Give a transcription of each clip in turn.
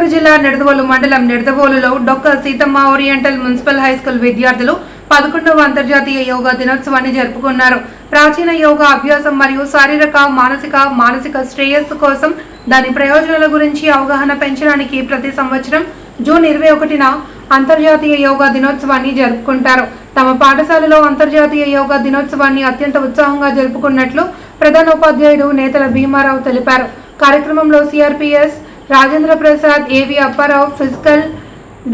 గోదావరి జిల్లా నిడదవోలు మండలం నిడదవోలులో Dokka Seethamma oriental municipal high school విద్యార్థులు పదకొండవ అంతర్జాతీయ యోగా దినోత్సవాన్ని జరుపుకున్నారు. ప్రాచీన యోగా అభ్యాసం మరియు శారీరక మానసిక మానసిక శ్రేయస్సు కోసం దాని ప్రయోజనాల గురించి అవగాహన పెంచడానికి ప్రతి సంవత్సరం జూన్ ఇరవై ఒకటిన అంతర్జాతీయ యోగా దినోత్సవాన్ని జరుపుకుంటారు. తమ పాఠశాలలో అంతర్జాతీయ యోగా దినోత్సవాన్ని అత్యంత ఉత్సాహంగా జరుపుకున్నట్లు ప్రధానోపాధ్యాయుడు నేతల భీమారావు తెలిపారు. కార్యక్రమంలో CRPS Rajendra Prasad AV Apparao physical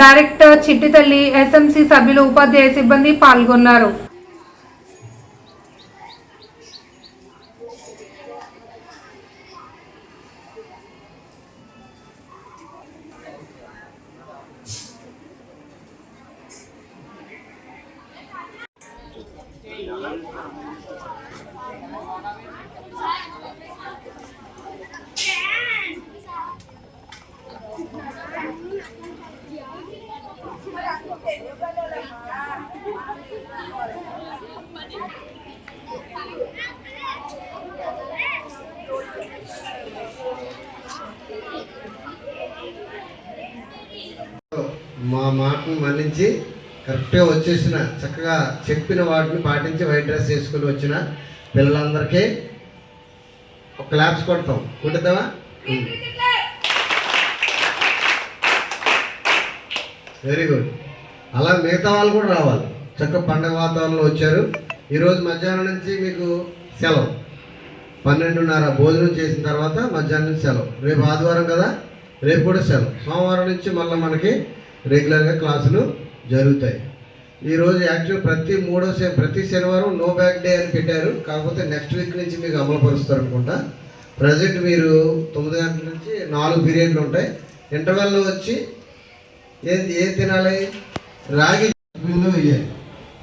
director Chittithalli SMC సభ్యులు ఉపాధ్యాయ సిబ్బంది పాల్గొన్నారు. మా మాటను మన్నించి కరెక్ట్గా వచ్చేసిన చక్కగా చెప్పిన వాటిని పాటించి వైట్ డ్రెస్ వేసుకుని వచ్చిన పిల్లలందరికీ ఒక క్లాప్స్ కొడతాం. కొట్టుతావా వెరీ గుడ్ అలా మిగతా వాళ్ళు కూడా రావాలి. చక్కగా పండగ వాతావరణంలో వచ్చారు. ఈరోజు మధ్యాహ్నం నుంచి మీకు సెలవు. పన్నెండున్నర భోజనం చేసిన తర్వాత మధ్యాహ్నం నుంచి సెలవు. రేపు ఆదివారం కదా? రేపు కూడా సెలవు. సోమవారం నుంచి మళ్ళీ మనకి రెగ్యులర్గా క్లాసులు జరుగుతాయి. ఈరోజు యాక్చువల్ ప్రతి మూడో శ ప్రతి శనివారం నో బ్యాక్ డే అని పెట్టారు. కాకపోతే నెక్స్ట్ వీక్ నుంచి మీకు అమలుపరుస్తారు అనుకుంటా. ప్రజెంట్ మీరు తొమ్మిది గంటల నుంచి నాలుగు పీరియడ్లు ఉంటాయి. ఇంటర్వెల్లో వచ్చి ఏది ఏం తినాలి? రాగి బిల్లు వేయాలి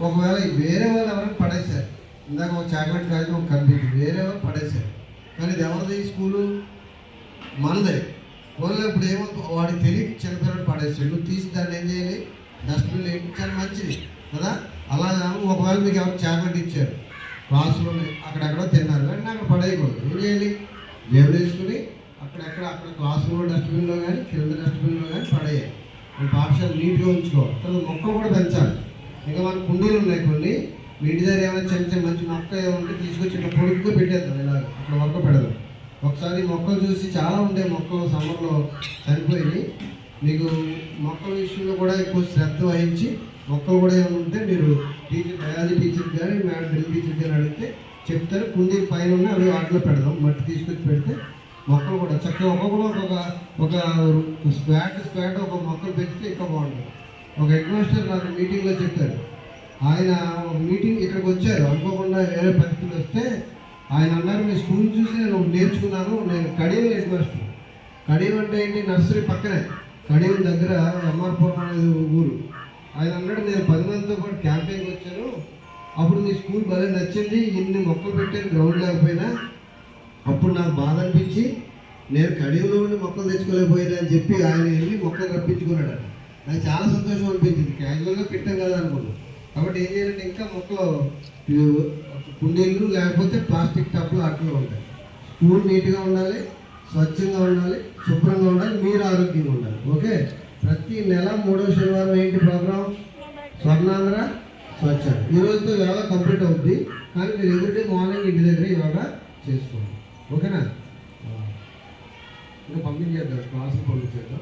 ఒకవేళ వేరే వాళ్ళు ఎవరైనా పడేశారు. ఇందాక ఒక చాక్లెట్ కాదు ఒక కనిపించింది వేరే వాళ్ళు పడేశారు. కానీ ఇది ఎవరిది ఈ స్కూలు? మనదే ఊళ్ళో ఇప్పుడు ఏమో వాడికి తెలియక చిన్నపిల్లలు పడేసాడు. నువ్వు తీసి దాన్ని ఏం చేయాలి? డస్ట్బిన్ వేయడం చాలా మంచిది కదా? అలా ఒకవేళ మీకు ఎవరు చాక్లెట్ ఇచ్చారు క్లాసులో అక్కడెక్కడో తిన్నారు కానీ అక్కడ పడేయకూడదు. ఏం చేయాలి? జేబులు వేసుకుని అక్కడెక్కడ అక్కడ క్లాసులో డస్ట్బిన్లో కానీ కింద డస్ట్బిన్లో కానీ పడేయాలి. మన పాఠశాల నీట్గా ఉంచుకోవాలి తర్వాత మొక్కలు కూడా పెంచాలి. ఇంకా మన కుండీలు ఉన్నాయి కొన్ని. మీ ఇంటి దగ్గర ఏమైనా చిన్న చిన్న మంచి మొక్క ఏమైనా ఉంటే తీసుకొచ్చి ఇట్లా పొడుగ్గా పెట్టేద్దాం ఇలా అక్కడ మొక్క పెడదాం. ఒకసారి మొక్కలు చూసి చాలా ఉండే మొక్కలు సమ్మర్లో సరిపోయి మీకు మొక్కల విషయంలో కూడా ఎక్కువ శ్రద్ధ వహించి మొక్కలు కూడా ఏమైనా ఉంటే మీరు టీచర్ బయాలజీ టీచర్ కానీ మేడం డ్రిల్ టీచర్ కానీ అడిగితే చెప్తారు. కుండీ పైన ఉన్న అవి వాటిలో పెడదాం. మట్టి తీసుకొచ్చి పెడితే మొక్కలు కూడా చక్కగా ఒక్కొక్కరు ఒక్కొక్క ఒక స్క్వాట్ స్క్వాట్ ఒక మొక్కలు పెంచితే ఇంకా బాగుంటుంది. ఒక హెడ్ మాస్టర్ నాకు మీటింగ్లో చెప్పారు. ఆయన ఒక మీటింగ్ ఇక్కడికి వచ్చారు. అనుకోకుండా వేరే పరిస్థితులు వస్తే ఆయన అన్నారు మీ స్కూల్ చూసి నేను నేర్చుకున్నాను నేను కడియం హెడ్ మాస్టర్. కడియం అంటే ఏంటి? నర్సరీ పక్కనే కడియం దగ్గర ఎంఆర్పురం అనేది ఊరు. ఆయన అన్నాడు నేను పది మందితో పాటు క్యాంపింగ్ వచ్చాను. అప్పుడు మీ స్కూల్ భలే నచ్చింది ఇన్ని మొక్కలు పెట్టాను గ్రౌండ్ లేకపోయినా. అప్పుడు నాకు బాధ అనిపించి నేను కడియంలో ఉండి మొక్కలు తెచ్చుకోలేకపోయినా అని చెప్పి ఆయన వెళ్ళి మొక్కలు రప్పించుకున్నాడు. నాకు చాలా సంతోషం అనిపించింది. క్యాజువల్గా పెట్టాం కదా అనుకున్నాను. కాబట్టి ఏం చేయాలంటే ఇంకా మొక్కలు కుండీలు లేకపోతే ప్లాస్టిక్ టబ్లు అట్లా ఉంటాయి. స్కూల్ నీట్గా ఉండాలి స్వచ్ఛంగా ఉండాలి శుభ్రంగా ఉండాలి మీరు ఆరోగ్యంగా ఉండాలి. ఓకే? ప్రతి నెల మూడో శనివారం ఏంటి ప్రోగ్రాం స్వర్ణాంధ్ర స్వచ్ఛ ఈ రోజుతో ఇవాళ కంప్లీట్ అవుద్ది. కానీ మీరు ఎవ్రీడే మార్నింగ్ ఇంటి దగ్గర ఇవాళ చేసుకోండి. ఓకేనా? ఇంకా పంపించేద్దాం క్లాస్ పంపించేద్దాం.